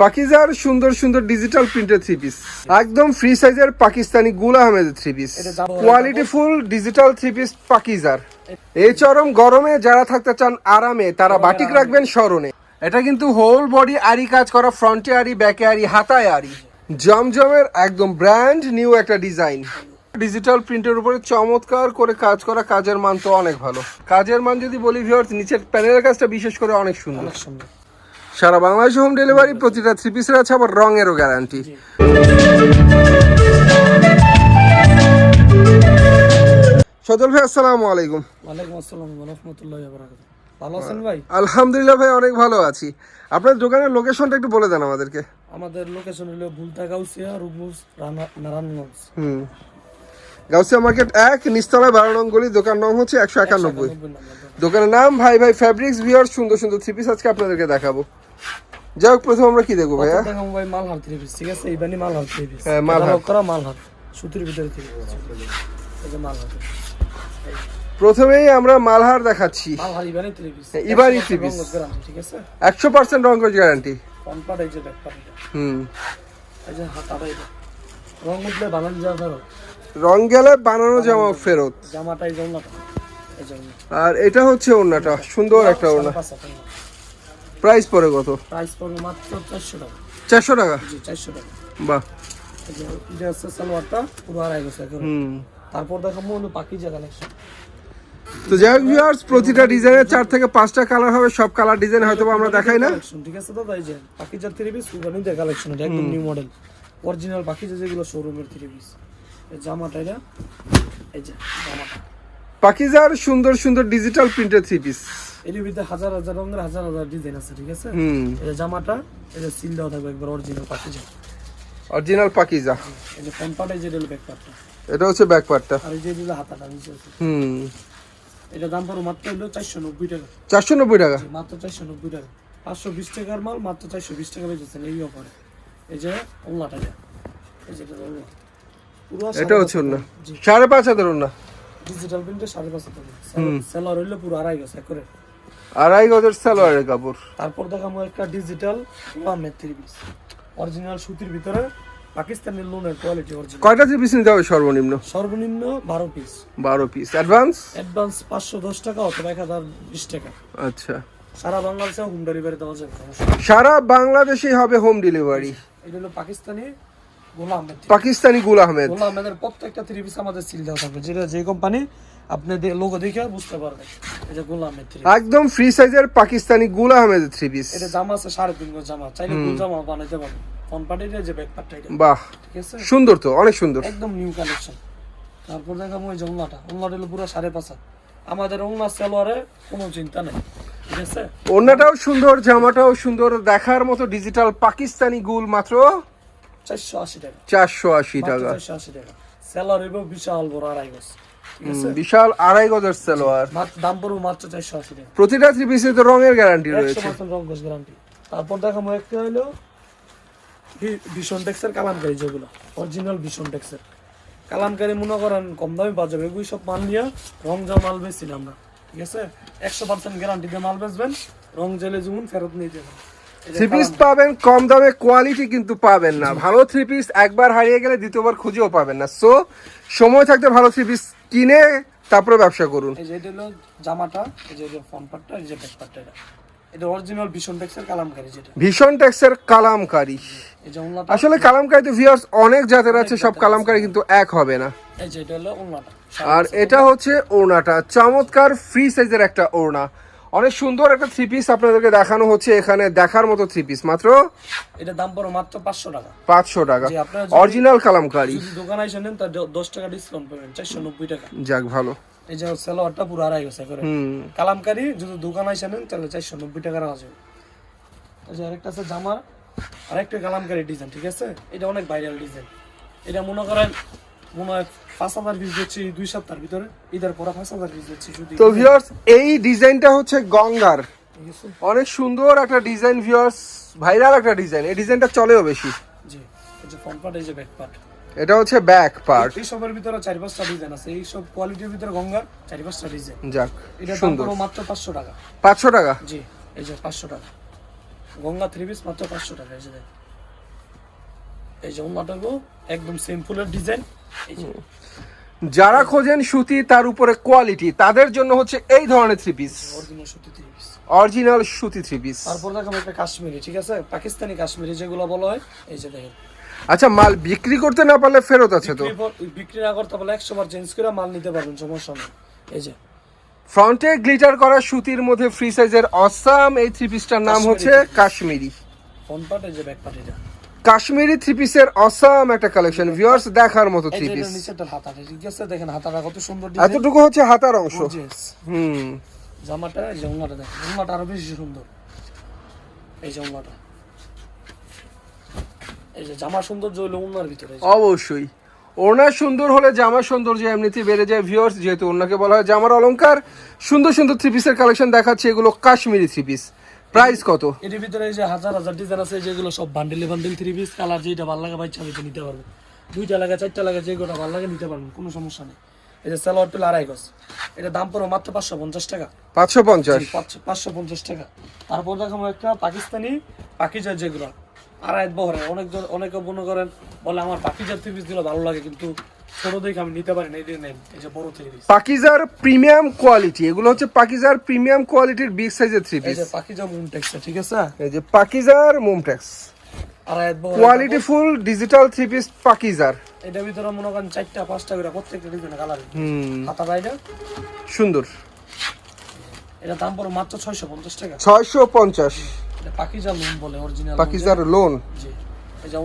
পাকিজার সুন্দর সুন্দর ডিজিটাল প্রিন্টের থ্রি পিস একদম ফ্রি সাইজের পাকিস্তানি গুল আহমেদের three piece quality full digital three piece পাকিজার। এই চরম গরমে যারা থাকতে চান আরামে তারা বাটিক রাখবেন স্মরণে। এটা কিন্তু হোল বডি আরি কাজ করা ফ্রন্টে আরি ব্যাকে আরি হাতায় আরি জমজমের একদম ব্র্যান্ড নিউ একটা ডিজাইন ডিজিটাল প্রিন্টের উপরে চমৎকার করে কাজ করা কাজের মান তো অনেক ভালো। কাজের মান যদি বলি ভিউয়ার্স নিচের প্যানেলের কাজটা বিশেষ করে অনেক সুন্দর। অনেক সুন্দর। সারা বাংলাদেশে হোম। ডেলিভারি প্রতিটা থ্রি পিসের আছে আবার রঙেরও গ্যারান্টি সজল ভাই আসসালামু আলাইকুম। ওয়ালাইকুম আসসালাম রহমতুল্লাহ বারাকাত ভালো আছেন ভাই? আলহামদুলিল্লাহ ভাই অনেক ভালো আছি। আপনার দোকানের লোকেশনটা একটু বলে দেন আমাদেরকে। আমাদের লোকেশন হলো ভুলতা গাউসিয়া রুবুস নারায়ণগঞ্জ। হুম। গাউসিয়া মার্কেট এক নিস্তলায় বারো নং গলি দোকান নং হচ্ছে একশো একানব্বই। দোকানের নাম ভাই ভাই ফ্যাব্রিক্স ভিওর সুন্দর সুন্দর থ্রি পিস আজকে আপনাদেরকে দেখাবো। যাই হোক প্রথম আমরা কি দেখব ভাইয়া? দেখাম ভাই মালহার থ্রি পিস ঠিক আছে? এইবানি মালহার থ্রি পিস হ্যাঁ, মালহার। করা মালহার। সুতির ভিতরে থ্রি পিস এই যে মালহার। প্রথমেই আমরা মালহার দেখাচ্ছি। মালহার ইবানি থ্রি পিস হ্যাঁ, ইবানি। ঠিক আছে? গ্যারান্টি যে ব্যাক হুম। এই যে হাতাটা এটা। রং উঠলে বানান যাওয়া ফেরত। রং গেলে বানানো জামা ফেরত। জন্য আর এটা হচ্ছে ওড়নাটা। সুন্দর একটা ওড়না। প্রাইস পড়ে কত? প্রাইস পড়বে মাত্র চারশো টাকা। চারশো টাকা? জি চারশো টাকা। বাহ। যে এটা হচ্ছে সালোয়ারটা পুরো আড়াই গেছে এখন হুম। তারপর দেখাবো হলো পাকিজা কালেকশন তো যাই হোক ভিউয়ার্স প্রতিটা ডিজাইনের চার থেকে পাঁচটা কালার হবে সব কালার ডিজাইন হয়তো আমরা দেখাই না। ঠিক আছে দাদা? এই যে পাকিজার থ্রি পিস সুগানিতে কালেকশন এটা একদম নিউ মডেল অরিজিনাল পাকিজা যেগুলো শোরুমের থ্রি পিস এই জামাটা এটা এই যে জামাটা। পাকিজার সুন্দর সুন্দর ডিজিটাল প্রিন্টের থ্রি পিস এর ভিতরে হাজার হাজার রঙের হাজার হাজার ডিজাইন আছে ঠিক আছে? হুম। এই জামাটা যে সিল দেওয়া থাকবে একবার অরিজিনাল পাকিজা অরিজিনাল পাকিজা এই যে এই যে ব্যাক পার্টটা এটা হচ্ছে ব্যাক পার্টটা আর এই যে দিলে হাতাটা নিচে আছে। হুম। এটা দাম পড়ো মাত্র হলো চারশো নব্বই টাকা। চারশো নব্বই টাকা? মাত্র চারশো নব্বই টাকা। পাঁচশো বিশ টাকার মাল মাত্র চারশো বিশ টাকা বেচেছেন এই অফারে এই যে ওল্লাটা এই যে এটা ওল্লা এটা হচ্ছে সাড়ে পাঁচ হাজার ওড়না। ডিজিটাল প্রিন্টে সাড়ে পাঁচ হাজার সেলার হইলে পুরো আড়াই গেছে করে। আড়াই গজের সালোয়ারের কাপড়। তারপর দেখাবো একটা digital Ahmed three piece original সুতির ভিতরে পাকিস্তানি লোনের কোয়ালিটি অরিজিনাল কয়টা থ্রি পিস নিতে হবে সর্বনিম্ন? সর্বনিম্ন বারো পিস বারো পিস অ্যাডভান্স অ্যাডভান্স পাঁচশো দশ টাকা অথবা এক হাজার বিশ টাকা। আচ্ছা। সারা বাংলাদেশে হোম ডেলিভারি দেওয়া যাবে সারা বাংলাদেশেই হবে হোম ডেলিভারি এটা হলো পাকিস্তানি আহমেদ পাকিস্তানি গুল আহমেদ। আহমেদের প্রত্যেকটা থ্রি পিস আমাদের সিল দেওয়া থাকবে। যেটা যে কোম্পানি আপনি লোগো দেখে বুঝতে পারবেন। আহমেদ থ্রি একদম ফ্রি সাইজের পাকিস্তানি গুল আহমেদের থ্রি পিস এটা জামা আছে সাড়ে তিন গজ জামা। চাইলে জামা বানাইতে পারবেন। পার্টিটা যে ব্যাক পার্টটা এটা। বাহ। ঠিক আছে? সুন্দর তো অনেক সুন্দর। একদম নিউ কালেকশন তারপর দেখাবো ওই ওংলাটা ওংলাটা হলো পুরো সাড়ে পাঁচ। আমাদের ওংলা সালোয়ারে কোনো চিন্তা নেই। ওড়নাটাও সুন্দর জামাটাও সুন্দর। দেখার মতো ডিজিটাল পাকিস্তানি গুল মাত্র। চারশো আশি টাকা। চারশো আশি টাকা। চারশো আশি টাকা। সেলার হইব বিশাল বড় আড়াই গজ। বিশাল আড়াই গজের মাত্র- দাম পড়ব মাত্র চারশো আশি টাকা। প্রতিটা থ্রি পিসে তো রঙের গ্যারান্টি রয়েছে। রং কোর্স গ্যারান্টি তারপর একটা হলো ভীষণ কালামকারি যেগুলো। অরিজিনাল ভীষণ টেক্সের। কালামকারি মনে করেন কম দামে পাওয়া যাবে। এগুলি সব মাল নিয়ে রং যা মাল বেচছি না আমরা। ঠিক আছে? একশো পার্সেন্ট গ্যারান্টি দিয়ে মাল বেচবেন রং জেলে যেমন ফেরত নিয়ে যাবেন। থ্রি পিস পাবেন কম দামে কোয়ালিটি কিন্তু পাবেন না। ভালো থ্রি পিস একবার হারিয়ে গেলে দ্বিতীয়বার খুঁজেও পাবেন না। সো সময় থাকতে ভালো থ্রি পিস কিনে তারপরে ব্যবসা করুন। এই যে এটা হলো জামাটা এই যে ফ্রন্ট পার্টটা এই যে ব্যাক পার্টটা এটা। অরিজিনাল ভীষণ টেক্সের কালামকারি যেটা। ভীষণ কালামকারি। আসলে কালামকারিতে ভিউয়ার্স অনেক জাতের আছে সব কালামকারী কিন্তু এক হবে না। এই যে এটা হলো আর এটা হচ্ছে ওড়নাটা। চমৎকার ফ্রি সাইজের একটা ওড়না। অনেক সুন্দর একটা থ্রি পিস আপনাদেরকে দেখানো হচ্ছে এখানে দেখার মতো থ্রি পিস মাত্র এটা দাম পড়ো মাত্র পাঁচশো টাকা। পাঁচশো টাকা। অরিজিনাল কালামকারি। যদি দোকানে এসে নেন তার দ- দশ টাকা ডিসকাউন্ট পাবেন চারশো নব্বই টাকা। যাক ভালো। এই যে সেলোয়ারটা পুরো আড়াই গেছে করে। কালামকারি যদি দোকানে এসে নেন তাহলে চারশো নব্বই টাকা রাখা যাবে। এই যে আরেকটা আছে জামা আরেকটা কালামকারি ডিজাইন ঠিক আছে? এটা অনেক ভাইরাল ডিজাইন এটা মনে করেন মনে হয় পাঁচ হাজার পিস দিচ্ছি দুই সপ্তাহের ভিতরে। ঈদের পরে পাঁচ হাজার পিস দিচ্ছি তো ভিউয়ার্স এই ডিজাইনটা হচ্ছে গঙ্গার। অনেক সুন্দর একটা ডিজাইন ভিউয়ার্স ভাইরাল একটা ডিজাইন। এই ডিজাইনটা চলেও বেশি। জি এই যে ফ্রন্ট পার্ট এই যে ব্যাক পার্ট এটা হচ্ছে ব্যাক পার্ট এই সবের ভিতরে চারি পাঁচটা ডিজাইন আছে। এই সব কোয়ালিটির ভিতরে গঙ্গার চারি পাঁচটা ডিজাইন যাক এটা সুন্দর। মাত্র পাঁচশো টাকা। পাঁচশো টাকা? জি এই যে পাঁচশো টাকা। গঙ্গা থ্রি পিস মাত্র পাঁচশো টাকা এই যে। এই যে একদম সিম্পলের ডিজাইন এই যে। যারা খোঁজেন সুতি তার উপরে কোয়ালিটি তাদের জন্য হচ্ছে এই ধরনের থ্রি পিস অরিজিনাল সুতি থ্রি পিস অরিজিনাল সুতি থ্রি পিস তারপর দেখো একটা কাশ্মীরি ঠিক আছে? পাকিস্তানি কাশ্মীরি যেগুলো বলা হয় এই যে দেখেন। আচ্ছা মাল বিক্রি করতে না পারলে ফেরত আছে তো? বিক্রি না করতে পারলে একশো বার চেঞ্জ করে মাল নিতে পারবেন সমস্যা নেই। এই যে। ফ্রন্টে গ্লিটার করা সুতির মধ্যে ফ্রি সাইজের অসাম এই থ্রি পিসটার নাম হচ্ছে কাশ্মীরি। ফ্রন্ট পার্ট এই যে ব্যাক পার্ট এটা। কাশ্মীরি থ্রি পিসের অসাম একটা কালেকশন ভিউয়ার্স দেখার মতো থ্রি পিস দেখেন হাতাটা কত সুন্দর ডিজাইন এতটুকু হচ্ছে হাতার অংশ। হুম। জামাটা দেখেন আরও বেশি সুন্দর। এই এই যে জামা সৌন্দর্য হলো ওন্নার ভিতরে। অবশ্যই। ওনার সুন্দর হলে জামার সৌন্দর্য এমনিতেই বেড়ে যায় ভিউয়ার্স যেহেতু ওনাকে বলা হয় জামার অলংকার সুন্দর সুন্দর থ্রি পিসের কালেকশন দেখাচ্ছে এগুলো কাশ্মীরি থ্রি পিস প্রাইস কত? এটির ভিতরে এই যে হাজার হাজার ডিজাইন আছে যেগুলো সব বান্ডেলে বান্ডেল থ্রি পিস কালার যেটা ভালো লাগে বাচ্চা হইতে নিতে পারবে। দুইটা লাগে চারটা লাগে যে গোটা ভালো লাগে নিতে পারবেন কোনো সমস্যা নেই। এই যে স্যালোয়ার টুল আড়াই গজ। এটা দাম পড়ো মাত্র পাঁচশো পঞ্চাশ টাকা। পাঁচশো পঞ্চাশ? পাঁচশো পঞ্চাশ টাকা। তারপর দেখাবো একটা পাকিস্তানি পাকিজার যেগুলো। আড়াই বহরে অনেক অনেকে মনে করেন বলে আমার পাকিজার থ্রি পিসগুলো ভালো লাগে কিন্তু ছোট দেখে আমি নিতে পারি না এই নেন এই যে বড় থ্রি পিস পাকিজার প্রিমিয়াম কোয়ালিটি এগুলো হচ্ছে পাকিজার প্রিমিয়াম কোয়ালিটির বিগ সাইজের থ্রি এই যে পাকিজা মুন ঠিক আছে? এই যে পাকিজার মুমটেক্স quality full digital three piece পাকিজার। এটার ভিতরে মনে করেন চারটা পাঁচটা করে প্রত্যেকটা ডিজাইন কালার হুম। হাতা বাইরে। সুন্দর। এটা দাম পড়ো মাত্র ছয়শো পঞ্চাশ টাকা। ছয়শো পঞ্চাশ। এটা পাকিজা লোন বলে অরিজিনাল পাকিজার লোন জি এই যে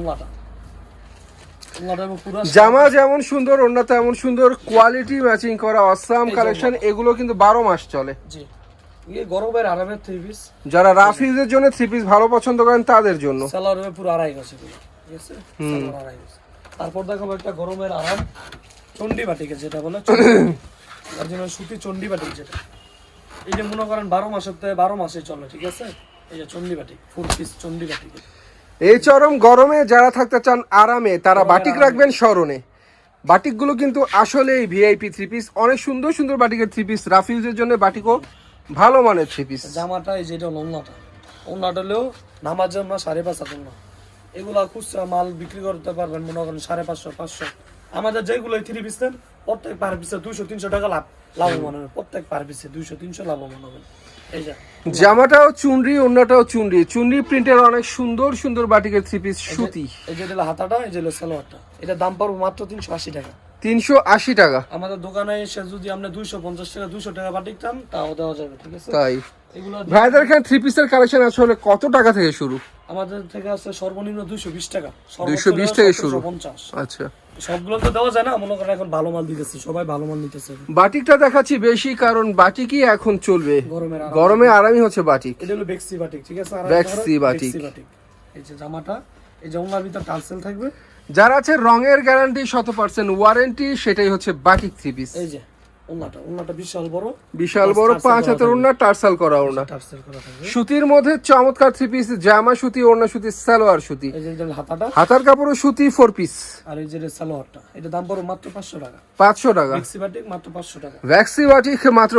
জামা যেমন সুন্দর অন্য তেমন সুন্দর কোয়ালিটি ম্যাচিং করা অসাম কালেকশন এগুলো কিন্তু বারো মাস চলে। জি। ইয়ে গরমের আরামের থ্রি পিস যারা রাফিজের জন্য থ্রি পিস ভালো পছন্দ করেন তাদের জন্য। স্যালার হবে পুরো আড়াই গেছে ঠিক আছে? সালোয়ার আড়াই গেছে তারপর দেখাবো একটা গরমের আরাম চন্ডি বাটিকে যেটা বলে অরিজিনাল সুতি চন্ডি বাটিক যেটা। এই যে মনে করেন বারো মাসের থেকে বারো মাসে চলে ঠিক আছে? এই যে চন্ডি বাটিক ফুল পিস চন্ডি বাটিক এই চরম গরমে যারা থাকতে চান আরামে, তারা বাটিক রাখবেন স্মরণে। বাটিকগুলো কিন্তু আসলেই ভিআইপি থ্রি পিস অনেক সুন্দর সুন্দর বাটিকের থ্রি পিস রাফিউজের জন্য বাটিকও ভালো মানের থ্রি পিস জামাটা এই যেটা ওন্নাটা। ওন্নাটা হলেও নামার জন্য সাড়ে পাঁচ হাজার না এগুলা খুচরা মাল বিক্রি করতে পারবেন মনে করেন সাড়ে পাঁচশো পাঁচশো। আমাদের যেগুলো থ্রি পিস দেন, প্রত্যেক পার পিসে দুইশো, তিনশো টাকা লাভ। লাভবান হবে প্রত্যেক পার পিসে দুইশো, তিনশো লাভবান হবে এই জামাটাও চুনরি অন্যটাও চুনরি। চুনরি প্রিন্টের অনেক সুন্দর সুন্দর বাটিকের থ্রি পিস সুতি। এই যে হলো হাতাটা এই যে হলো সালোয়ারটা। এটা দাম পড়বে মাত্র তিনশো আশি টাকা। তিনশো আশি টাকা। আমাদের দোকানে এসে যদি আমরা দুইশো পঞ্চাশ টাকা দুইশো টাকা চান তাও দেওয়া যাবে ঠিক আছে? তাই। ভাইদের এখানে থ্রি পিসের কালেকশন আসলে কত টাকা থেকে শুরু? আমাদের থেকে আছে সর্বনিম্ন দুইশো বিশ টাকা। 220 থেকে শুরু। পঞ্চাশ। আচ্ছা। সবগুলো তো দেওয়া যায় না? মনে করেন এখন ভালো মাল দিতেছে সবাই ভালো মাল নিতেছে। বাটিকটা দেখাচ্ছি বেশি কারণ বাটিকই এখন চলবে। গরমে আরামই হচ্ছে বাটিক। এটা হলো বেক্সি বাটিক ঠিক আছে? বেক্সি বাটিক। এই যে জামাটা এই জামার ভিতর টালসেল থাকবে। যারা আছে রঙের গ্যারান্টি শত পার্সেন্ট ওয়ারেন্টি সেটাই হচ্ছে বাটিক থ্রি পিস এই যে। ওনাটা ওনাটা বিশাল বড়। বিশাল বড় পাঁচ হাতের থাকবে। টার্সাল করা ওড়না। টার্সেল করা থাকবে সুতির মধ্যে চমৎকার থ্রি পিস জামা সুতি ওড়না সুতি সালোয়ার সুতি। এই যে হাতাটা। হাতার কাপড়ও সুতি ফোর পিস আর এই যে সালোয়ারটা এটা দাম পড়ো মাত্র পাঁচশো টাকা। মাত্র মাত্র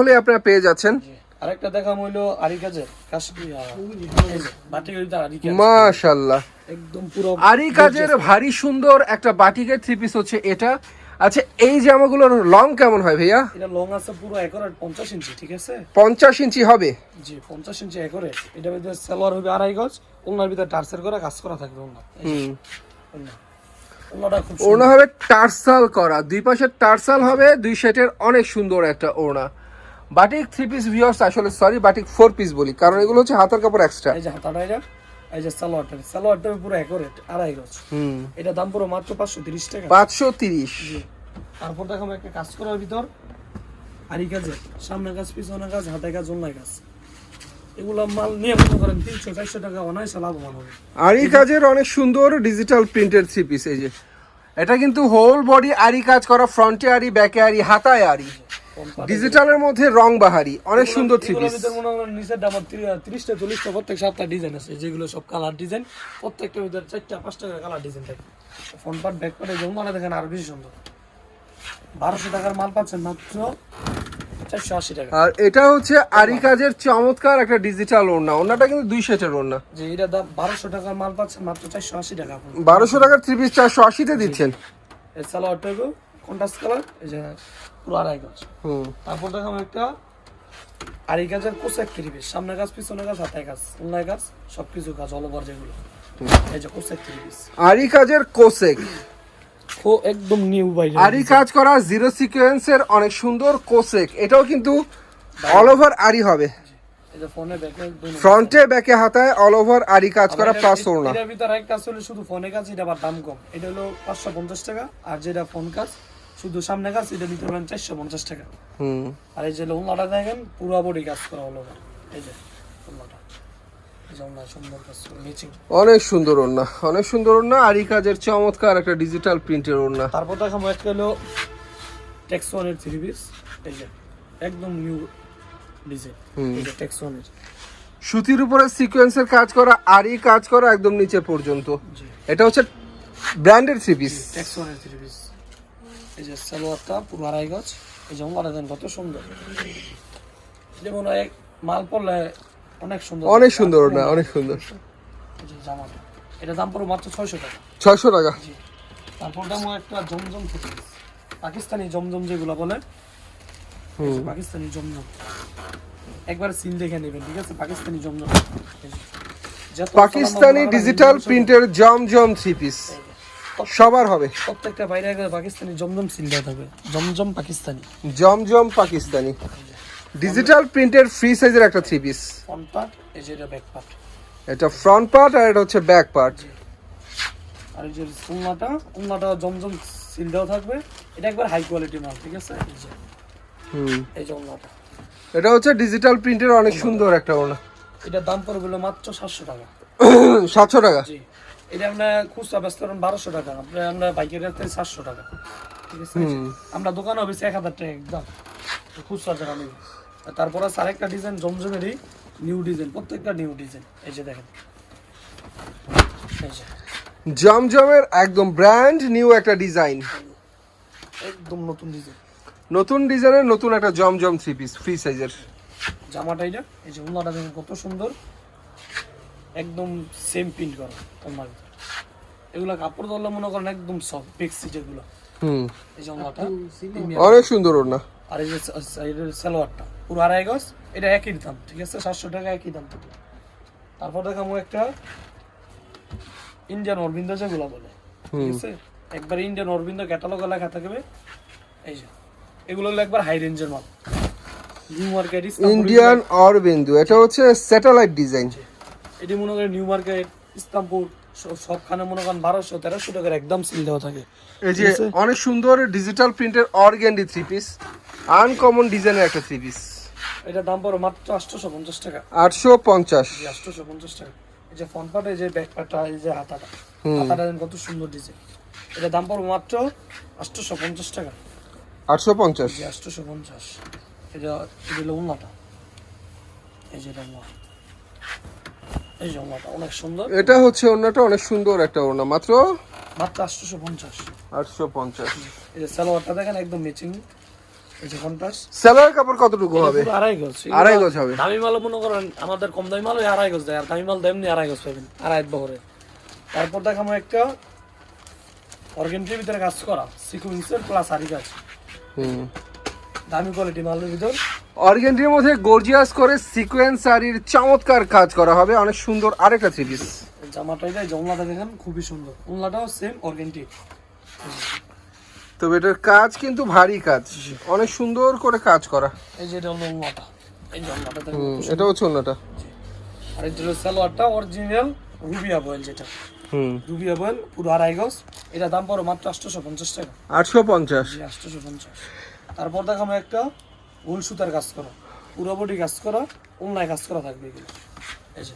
হলে আপনারা পেয়ে যাচ্ছেন। আরেকটা দেখাম হইল আরি কাজের একদম পুরো আরি কাজের ভারী সুন্দর একটা বাটিকের থ্রি পিস হচ্ছে এটা। আচ্ছা এই জামাগুলোর লং কেমন হয় ভাইয়া? এটা লং আছে পুরো একরেট পঞ্চাশ ইঞ্চি ঠিক আছে? পঞ্চাশ ইঞ্চি হবে? জি পঞ্চাশ ইঞ্চি একরে। এটা ভিতরে সালোয়ার হবে আড়াই গজ ওনার ভিতরে টার্সেল করা কাজ করা থাকবে ওনার হুম। ওড়না। হবে টার্সাল করা। দুই পাশে টার্সাল হবে দুই সেটের অনেক সুন্দর একটা ওড়না। বাটিক থ্রি পিস ভিউয়ার্স আসলে সরি বাটিক ফোর পিস বলি কারণ এগুলো হচ্ছে হাতের কাপড় এক্সট্রা এই যে হাতাটা এটা। এই যে সালোয়ারটা সালোয়ারটা পুরো একরেট আড়াই গজ। হুম। এটা দাম পুরো মাত্র পাঁচশো তিরিশ টাকা। পাঁচশো তিরিশ। তারপর দেখাম একটা কাজ করার ভিতর। আরি কাজে সামনে কাজ পিছনে কাজ হাতে কাজ অন্যায় কাজ। এগুলো মাল নিয়ে মনে করেন তিনশো চারশো টাকা অনায়াসে লাভবান হবে। আরি কাজের অনেক সুন্দর ডিজিটাল প্রিন্টের থ্রি পিস এই যে। এটা কিন্তু হোল বডি আরি কাজ করা ফ্রন্টে আরি ব্যাকে আরি হাতায় আরি ডিজিটালের মধ্যে রং বাহারি অনেক সুন্দর থ্রি পিস মনে নিচের দাম তিরিশটা চল্লিশটা প্রত্যেক সাতটা ডিজাইন আছে যেগুলো সব কালার ডিজাইন প্রত্যেকটা ভিতরে চারটা পাঁচটা করে কালার ডিজাইন থাকে। ফ্রন্ট পার্ট ব্যাক পার্টে যেমন দেখেন আরও বেশি সুন্দর। বারোশো টাকার মাল পাচ্ছেন মাত্র চারশো আশি টাকা। আর এটা হচ্ছে আরি কাজের চমৎকার একটা ডিজিটাল ওড়না। ওড়নাটা কিন্তু দুই সেটের ওড়না। যে এটা দাম বারোশো টাকার মাল পাচ্ছেন মাত্র চারশো আশি টাকা আপনি বারোশো টাকার থ্রি পিস চারশো আশিতে দিচ্ছেন। এই সালোয়ারটাকে কন্ট্রাস্ট কালার এই যে পুরো আড়াই গজ তারপর দেখাম একটা আড়াই গাছের থ্রি পিস সামনে গাছ পিছনে গাছ হাতায় গাছ অন্যায় গাছ সবকিছু গাছ অল ওভার যেগুলো। এই যে কাজের ও একদম নিউ কাজ করা জিরো সিকোয়েন্সের অনেক সুন্দর কোসেক এটাও কিন্তু অল ওভার হবে। এই যে ফোনে ফ্রন্টে ব্যাকে হাতায় অল ওভার আরি কাজ করা প্লাস ওড়না। এটার ভিতরে একটা আসলে শুধু ফোনে কাজ এটা আবার দাম কম। এটা হলো পাঁচশো পঞ্চাশ টাকা। আর যেটা ফোন কাজ শুধু সামনে কাজ এটা নিতে পারেন চারশো পঞ্চাশ টাকা। হুম। আর এই যে লোনলাটা দেখেন পুরো বডি কাজ করা হলো এই যে অনেক সুন্দর ওড়না অনেক সুন্দর ওড়না আরি কাজের চমৎকার একটা ডিজিটাল প্রিন্টের ওড়না। তারপর হলো টেক্স ওয়ানের থ্রি পিস এই যে একদম নিউ ডিজাইন এই যে টেক্স সুতির উপরে সিকোয়েন্সের কাজ করা আরি কাজ করা একদম নিচে পর্যন্ত। এটা হচ্ছে ব্র্যান্ডের থ্রি পিস থ্রি পিস এই যে সালোয়ারটা পুরো আড়াই গজ। এই যে ওনারা দেন কত সুন্দর। যেমন মাল পড়লে অনেক সুন্দর। অনেক সুন্দর না অনেক সুন্দর। জামাটা। এটা দাম পড়ো মাত্র ছয়শো টাকা। ছয়শো টাকা। তারপর দাম একটা জমজম থেকে পাকিস্তানি জমজম যেগুলো বলে পাকিস্তানি জমজম। একবার সিল দেখে নেবেন ঠিক আছে? পাকিস্তানি জমজম। পাকিস্তানি ডিজিটাল প্রিন্টের জম জম থ্রি পিস সবার হবে। প্রত্যেকটা বাইরে একবার পাকিস্তানি জমজম সিল দেওয়া থাকবে। জমজম পাকিস্তানি। জম জম পাকিস্তানি। ডিজিটাল প্রিন্টের ফ্রি সাইজের একটা থ্রি পিস ফ্রন্ট পার্ট এই যে এটা ব্যাক পার্ট এটা ফ্রন্ট পার্ট আর এটা হচ্ছে ব্যাক পার্ট আর এই যে উন্নাটা উন্নাটা জমজম সিল দেওয়া থাকবে। এটা একবার হাই কোয়ালিটি মাল ঠিক আছে? হুম। এই যে উন্নাটা। এটা হচ্ছে ডিজিটাল প্রিন্টের অনেক সুন্দর একটা ওনা এটার দাম পড়বে মাত্র সাতশো টাকা। সাতশো টাকা। জি। এটা আমরা খুচরা ব্যস্ত করেন বারোশো টাকা আমরা আমরা বাইকের রেট সাতশো টাকা। ঠিক আছে? আমরা দোকানে হবে এক হাজার টাকা একদম খুচরা যারা নেবে। তারপর আছে আরেকটা ডিজাইন জমজমেরই নিউ ডিজাইন প্রত্যেকটা নিউ ডিজাইন। এই যে দেখেন। এই যে। জমজমের একদম ব্র্যান্ড নিউ একটা ডিজাইন একদম নতুন ডিজাইন। নতুন ডিজাইনের নতুন একটা জমজম থ্রি পিস ফ্রি সাইজের জামাটা এটা এই যে উন্নাটা দেখেন কত সুন্দর। একদম সেম প্রিন্ট করা তোমার এগুলা কাপড় ধরলে মনে করেন একদম সফট বেক্সি যেগুলো। হুম। এই উন্নাটা অনেক সুন্দর ওনা আর এই যে সাইডের সালোয়ারটা পুরো আড়াই গজ এটা একই দাম ঠিক আছে? সাতশো টাকা একই দাম। থাকবে তারপর দেখাবো একটা ইন্ডিয়ান অরবিন্দ যেগুলো বলে ঠিক আছে? একবার ইন্ডিয়ান অরবিন্দ ক্যাটালগে লেখা থাকবে এই যে এগুলো হলো একবার হাই রেঞ্জের মাল। নিউ মার্কেট ইন্ডিয়ান অরবিন্দু এটা হচ্ছে স্যাটেলাইট ডিজাইন এটি মনে করেন নিউ মার্কেট ইস্তাম্বুল সব- সবখানে মনে করেন বারোশো তেরোশো টাকার একদম সিল দেওয়া থাকে। এই যে অনেক সুন্দর ডিজিটাল প্রিন্টের অর্গ্যান্ডি থ্রি পিস আনকমন ডিজাইনের একটা থ্রি পিস এটা দাম পড়ো মাত্র আটশোশো পঞ্চাশ টাকা। আটশো পঞ্চাশ আটশোশো পঞ্চাশ টাকা। এই যে ফ্রন্ট পার্ট এই যে ব্যাক পার্টটা এই যে হাতাটা। হাতাটা কত সুন্দর ডিজাইন এটা দাম পড়বে মাত্র আটশোশো পঞ্চাশ টাকা। আটশো পঞ্চাশ আটশোশো পঞ্চাশ। এটা এটা হলো উন্নাটা এই যে উন্না এই যে অনেক সুন্দর। এটা হচ্ছে ওনাটা অনেক সুন্দর একটা ওনা মাত্র? মাত্র আটশোশো পঞ্চাশ। আটশো পঞ্চাশ। এই যে সালোয়ারটা দেখেন একদম ম্যাচিং এই যে কন্ট্রাস্ট সেলার কাপড় কতটুকু হবে? আড়াই গজ। আড়াই গজ হবে। দামি মাল মনে করেন আমাদের কম দামি মাল আড়াই গজ দেয়। আর দামি মাল দেমনি আড়াই গজ পাবেন আড়াই বহরে। তারপর দেখাবো একটা অর্গেন্টির ভিতরে কাজ করা। সিকুয়েন্সের প্লাস আরি কাজ হুম। দামি কোয়ালিটি মালের ভিতর। অর্গেন্ডির মধ্যে গর্জিয়াস করে সিকোয়েন্স শাড়ির চমৎকার কাজ করা হবে। অনেক সুন্দর আরেকটা পিস জামাটাই দেয় জমলাটা দেখেন খুবই সুন্দর। উনলাটাও সেম অর্গেন্টি তবে এটার কাজ কিন্তু ভারী কাজ। অনেক সুন্দর করে কাজ করা। এই যে এটা হলো উনলাটা এই জমলাটা এটা হচ্ছে ওনাটা আর এই যে হলো সালোয়ারটা অরিজিনাল রুবিয়া বয়েল যেটা। হুম। রুবিয়া বয়েল পুরো আড়াই গজ। এটা দাম পড়ো মাত্র আটশোশো পঞ্চাশ টাকা। আটশো পঞ্চাশ। আটশোশো পঞ্চাশ। তারপর দেখাবো একটা উল সুতার কাজ করা পুরো বডি কাজ করা অন্যায় কাজ করা থাকবে এগুলো। এই যে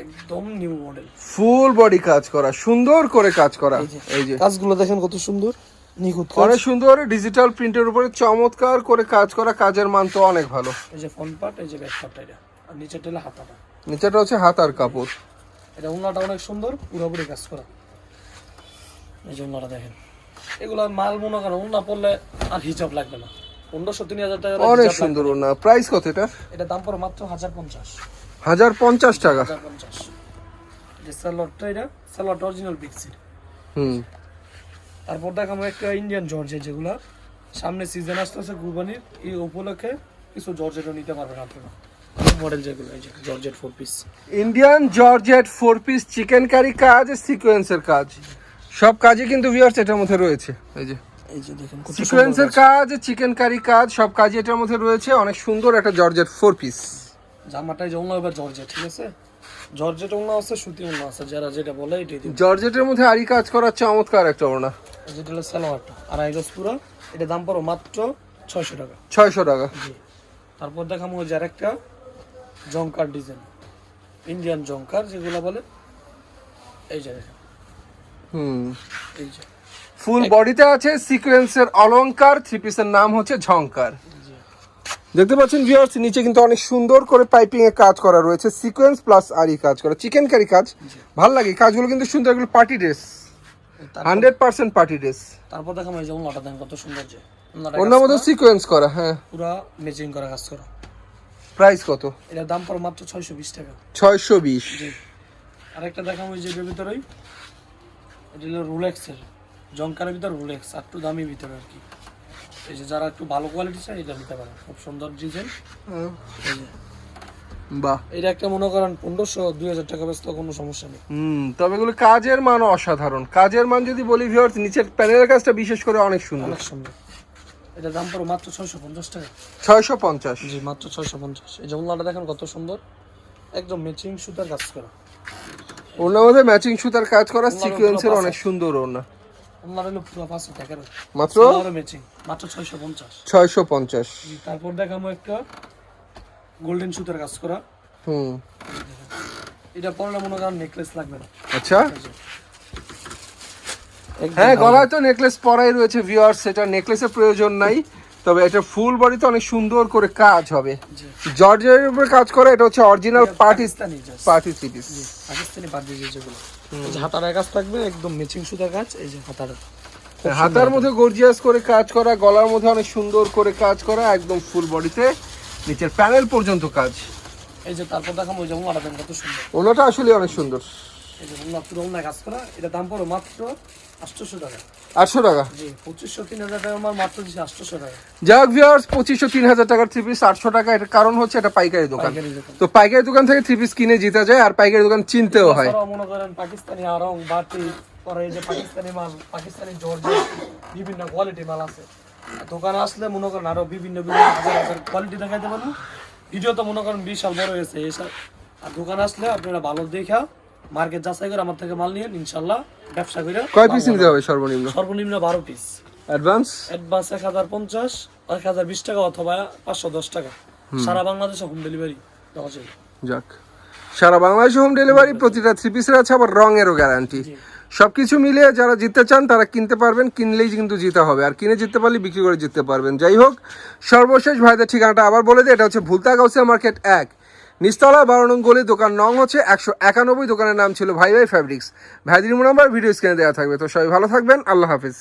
একদম নিউ মডেল ফুল বডি কাজ করা সুন্দর করে কাজ করা। এই যে কাজগুলো দেখেন কত সুন্দর নিখুঁত অনেক সুন্দর ডিজিটাল প্রিন্টের উপরে চমৎকার করে কাজ করা কাজের মান তো অনেক ভালো। এই যে ফোন পার্ট এই যে ব্যাক পার্ট এটা আর নিচের টেলে হাতাটা। নিচেটা হচ্ছে হাতার কাপড়। এটা উন্নাটা অনেক সুন্দর পুরোপুরি কাজ করা। এই যে উন্নাটা দেখেন। এগুলো মাল মনে করেন উন্না পড়লে আর হিসাব লাগবে না। অনেক সুন্দর ওনা প্রাইস কত এটা? এটা দাম পড়ে মাত্র হাজার পঞ্চাশ। হাজার পঞ্চাশ টাকা। পঞ্চাশ। যে স্যালোয়ারটা এটা স্যালোয়ারটা অরিজিনাল পিক্সির হুম। তারপর দেখাবো একটা ইন্ডিয়ান জর্জেট যেগুলো। সামনে সিজন আসতেছে কুরবানির। এই উপলক্ষে কিছু জর্জেটও নিতে পারবেন আপনারা। মডেল যেগুলো এই যে georgette four piece Indian georgette four piece chikankari কাজ সিকোয়েন্সের কাজ। সব কাজই কিন্তু ভিউয়ার্স এটার মধ্যে রয়েছে। এই যে। এই যে দেখুন সিকোয়েন্সের কাজ চিকেন কারি কাজ সব কাজই এটার মধ্যে রয়েছে। অনেক সুন্দর একটা জর্জেট ফোর পিস জামাটাই যেমন এবার জর্জেট ঠিক আছে? জর্জেট ওনা আছে সুতি ওনা আছে যারা যেটা বলে এটাই জর্জেটের মধ্যে আরি কাজ করার চমৎকার একটা ওনা যেটা হলো সালোয়ারটা আড়াই গজ পুরো। এটা দাম পড়ো মাত্র ছয়শো টাকা। ছয়শো টাকা। জি। তারপর ওই যে আরেকটা জঙ্কার ডিজাইন। ইন্ডিয়ান জঙ্কার যেগুলো বলে। এই যে দেখেন। হুম। এই যে। ফুল বডিতে আছে সিকোয়েন্সের অলংকার থ্রি পিসের নাম হচ্ছে ঝংকার। দেখতে পাচ্ছেন ভিউয়ার্স নিচে কিন্তু অনেক সুন্দর করে পাইপিং এ কাজ করা রয়েছে সিকোয়েন্স প্লাস আরি কাজ করা চিকেন কারি কাজ। ভালো লাগে কাজগুলো কিন্তু সুন্দর এগুলো party dress hundred percent party dress তারপর দেখাবো এই যে ওনাটা দেখেন কত সুন্দর যে। অন্য মধ্যে সিকোয়েন্স করা। হ্যাঁ। পুরো ম্যাচিং করা কাজ করা। প্রাইস কত? এটার দাম পড়ো মাত্র ছয়শো বিশ টাকা। ছয়শো বিশ। জি। আরেকটা দেখাবো এই যে ভিতরেই। এটা হলো রোলেক্সের জঙ্কারের ভিতর রোলেক্স আর একটু দামি ভিতরে আর কি। এই যে যারা একটু ভালো কোয়ালিটি চায় এটা নিতে পারেন। খুব সুন্দর ডিজাইন। বাহ। এটা একটা মনে করেন পনেরোশো দুই হাজার টাকা বেচতে কোনো সমস্যা নেই। হুম তবে এগুলো কাজের মান অসাধারণ। কাজের মান যদি বলি ভিউয়ার্স নিচের প্যানেলের কাজটা বিশেষ করে অনেক সুন্দর। অনেক সুন্দর। এটা দাম পড়ো মাত্র ছয়শো পঞ্চাশ টাকা। ছয়শো পঞ্চাশ। জি মাত্র ছয়শো পঞ্চাশ। এই যে ওনাটা দেখেন কত সুন্দর। একদম ম্যাচিং সুতার কাজ করা। ওর মধ্যে ম্যাচিং সুতার কাজ করা ওনার সিকোয়েন্সের অনেক সুন্দর ওনা মাত্র? তারপর একটা গোল্ডেন সুতার কাজ করা। হুম। এটা পরলে মনে করেন নেকলেস লাগবে না। আচ্ছা? হ্যাঁ গলায় তো নেকলেস পরাই রয়েছে ভিউয়ার্স সেটা নেকলেসের প্রয়োজন নাই। তবে এটা ফুল বডিতে অনেক সুন্দর করে কাজ হবে। জর্জের উপরে কাজ করা এটা হচ্ছে অরিজিনাল এটা Pakistani party three piece Pakistani party যেগুলো। হাতার কাজ থাকবে একদম ম্যাচিং সুতার কাজ এই যে হাতার। হাতার মধ্যে গর্জিয়াস করে কাজ করা গলার মধ্যে অনেক সুন্দর করে কাজ করা একদম ফুল বডিতে নিচের প্যানেল পর্যন্ত কাজ। এই যে তারপর দেখাবো ওই যে ওনাটা কত সুন্দর। ওনাটা আসলে অনেক সুন্দর। এই যে ওনা পুরো ওনা কাজ করা এটা দাম পড়ো মাত্র আটশোশো টাকা। আটশো টাকা? জি পঁচিশশো তিন হাজার টাকা আমার মাত্র দিচ্ছে আটশোশো টাকা। যাক ভিউয়ার্স পঁচিশশো তিন হাজার টাকার থ্রি পিস আটশো টাকা এটার কারণ হচ্ছে এটা পাইকারি দোকান। তো পাইকারি দোকান থেকে থ্রি পিস কিনে জিতা যায় আর পাইকারি দোকান চিনতেও হয়। মনে করেন পাকিস্তানি আরং বাটি পরে যে পাকিস্তানি মাল পাকিস্তানি জর্জে বিভিন্ন কোয়ালিটি মাল আছে। দোকানে আসলে মনে করেন আরও বিভিন্ন বিভিন্ন হাজার হাজার কোয়ালিটি দেখাইতে পারব। ভিডিও তো মনে করেন বিশাল বড় হয়েছে এসব আর দোকানে আসলে আপনারা ভালো দেখা মার্কেট যাচাই করে আমার থেকে মাল নিয়ে ইনশাল্লাহ ব্যবসা করে কয় পিস নিতে হবে সর্বনিম্ন? সর্বনিম্ন বারো পিস অ্যাডভান্স অ্যাডভান্স এক হাজার পঞ্চাশ এক হাজার বিশ টাকা অথবা পাঁচশো দশ টাকা। সারা বাংলাদেশে হোম ডেলিভারি দেওয়া যায়। যাক। সারা বাংলাদেশে হোম ডেলিভারি প্রতিটা থ্রি পিসের আছে আবার রঙেরও গ্যারান্টি সবকিছু মিলিয়ে যারা জিততে চান তারা কিনতে পারবেন কিনলেই কিন্তু জিতে হবে। আর কিনে জিততে পারলে বিক্রি করে জিততে পারবেন। যাই হোক সর্বশেষ ভাইদের ঠিকানাটা আবার বলে দিই এটা হচ্ছে ভুলতা গাউসিয়া মার্কেট এক। নিস্তলা বারো নং গলি, দোকান নং হচ্ছে একশো একানব্বই, দোকানের নাম ছিল ভাই ভাই ফ্যাব্রিক্স ভাইদির নাম্বার ভিডিও স্ক্রিনে দেওয়া থাকবে। তো সবাই ভালো থাকবেন, আল্লাহ হাফিজ।